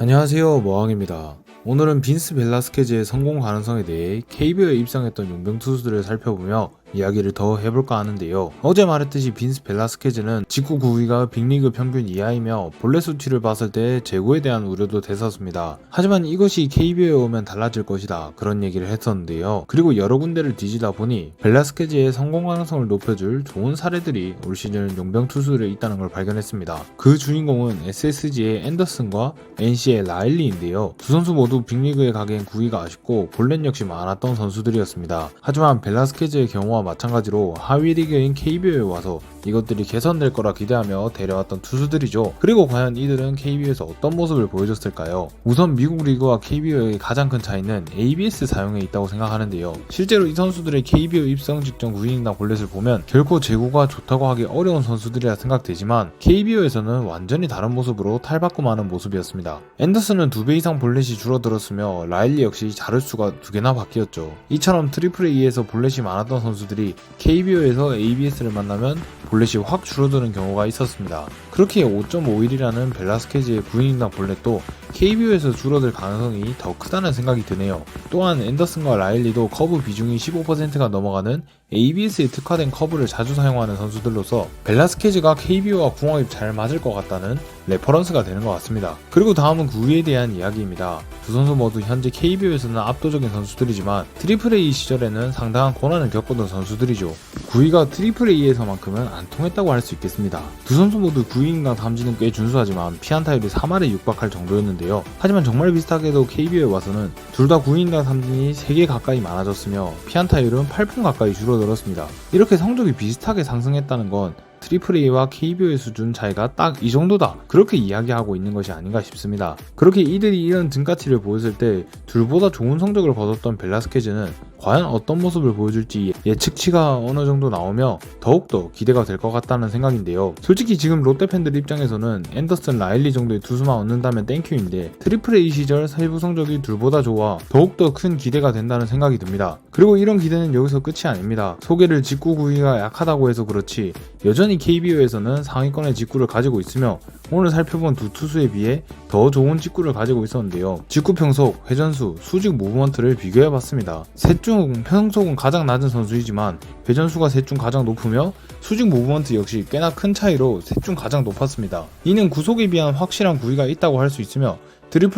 안녕하세요 머왕입니다. 오늘은 빈스 벨라스케즈의 성공 가능성에 대해 KBO에 입상했던 용병 투수들을 살펴보며 이야기를 더 해볼까 하는데요. 어제 말했듯이 빈스 벨라스케즈는 직구 9위가 빅리그 평균 이하이며 본래 수치를 봤을 때 재고에 대한 우려도 됐었습니다. 하지만 이것이 KBO에 오면 달라질 것이다 그런 얘기를 했었는데요. 그리고 여러 군데를 뒤지다 보니 벨라스케즈의 성공 가능성을 높여줄 좋은 사례들이 올 시즌 용병 투수들에 있다는 걸 발견했습니다. 그 주인공은 SSG의 앤더슨과 NC의 라일리인데요. 두 선수 모두 빅리그에 가기엔 9위가 아쉽고 볼넷 역시 많았던 선수들이었습니다. 하지만 벨라스케즈의 경우 와 마찬가지로 하위 리그인 KBO에 와서 이것들이 개선될 거라 기대하며 데려왔던 투수들이죠. 그리고 과연 이들은 KBO에서 어떤 모습을 보여줬을까요? 우선 미국 리그와 KBO의 가장 큰 차이는 ABS 사용에 있다고 생각하는데요. 실제로 이 선수들의 KBO 입성 직전 9이닝당 볼넷을 보면 결코 제구가 좋다고 하기 어려운 선수들이라 생각되지만 KBO에서는 완전히 다른 모습으로 탈바꿈하는 모습이었습니다. 앤더슨은 2배 이상 볼넷이 줄어들었으며 라일리 역시 자릿수가 두 개나 바뀌었죠. 이처럼 트리플 A에서 볼넷이 많았던 선수 들이 KBO에서 ABS를 만나면 볼넷이 확 줄어드는 경우가 있었습니다. 그렇게 5.51이라는 벨라스케즈의 9이닝당 볼넷도 KBO에서 줄어들 가능성이 더 크다는 생각이 드네요. 또한 앤더슨과 라일리도 커브 비중이 15%가 넘어가는 ABS에 특화된 커브를 자주 사용하는 선수들로서 벨라스케즈가 KBO와 궁합이 잘 맞을 것 같다는 레퍼런스가 되는 것 같습니다. 그리고 다음은 9위에 대한 이야기입니다. 두 선수 모두 현재 KBO에서는 압도적인 선수들이지만 트리플 A 시절에는 상당한 고난을 겪었던 선수들이죠. 9위가 트리플 A에서만큼은 안 통했다고 할 수 있겠습니다. 두 선수 모두 9위인강 탐지는 꽤 준수하지만 피안타율이 3할에 육박할 정도였는데요. 하지만 정말 비슷하게도 KBO에 와서는 둘 다 9위인강 탐진이 3개 가까이 많아졌으며 피안타율은 8푼 가까이 줄어들었습니다. 이렇게 성적이 비슷하게 상승했다는 건 트리플 A와 KBO의 수준 차이가 딱 이 정도다. 그렇게 이야기하고 있는 것이 아닌가 싶습니다. 그렇게 이들이 이런 등가치를 보였을 때 둘보다 좋은 성적을 거뒀던 벨라스케즈는 과연 어떤 모습을 보여줄지 예측치가 어느 정도 나오며 더욱더 기대가 될 것 같다는 생각인데요. 솔직히 지금 롯데 팬들 입장에서는 앤더슨 라일리 정도의 투수만 얻는다면 땡큐인데 트리플 A 시절 세부 성적이 둘보다 좋아 더욱더 큰 기대가 된다는 생각이 듭니다. 그리고 이런 기대는 여기서 끝이 아닙니다. 소개를 직구 구위가 약하다고 해서 그렇지 여전히 KBO에서는 상위권의 직구를 가지고 있으며 오늘 살펴본 두 투수에 비해 더 좋은 직구를 가지고 있었는데요. 직구 평속, 회전수, 수직 무브먼트를 비교해봤습니다. 셋 중 평속은 가장 낮은 선수이지만 회전수가 셋 중 가장 높으며 수직 무브먼트 역시 꽤나 큰 차이로 셋 중 가장 높았습니다. 이는 구속에 비한 확실한 구위가 있다고 할 수 있으며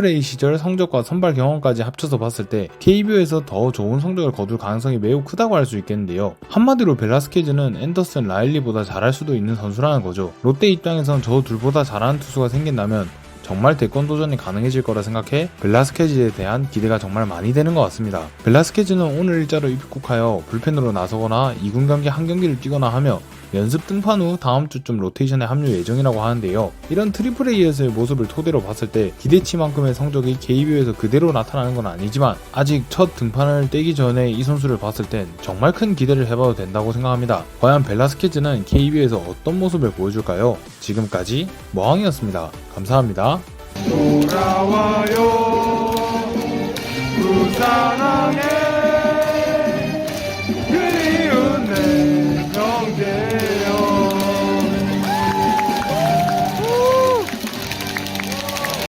A 시절 성적과 선발 경험까지 합쳐서 봤을 때 KBO에서 더 좋은 성적을 거둘 가능성이 매우 크다고 할 수 있겠는데요. 한마디로 벨라스케즈는 앤더슨 라일리보다 잘할 수도 있는 선수라는 거죠. 롯데 입장에선 저 둘보다 잘 하는 투수가 생긴다면 정말 대권 도전이 가능해질 거라 생각해 벨라스케즈에 대한 기대가 정말 많이 되는 것 같습니다. 벨라스케즈는 오늘 일자로 입국하여 불펜으로 나서거나 2군 경기 한 경기를 뛰거나 하며 연습 등판 후 다음 주쯤 로테이션에 합류 예정이라고 하는데요. 이런 트리플 A에서의 모습을 토대로 봤을 때 기대치만큼의 성적이 KBO에서 그대로 나타나는 건 아니지만 아직 첫 등판을 떼기 전에 이 선수를 봤을 땐 정말 큰 기대를 해봐도 된다고 생각합니다. 과연 벨라스케즈는 KBO에서 어떤 모습을 보여줄까요? 지금까지 머왕이었습니다. 감사합니다. 돌아와요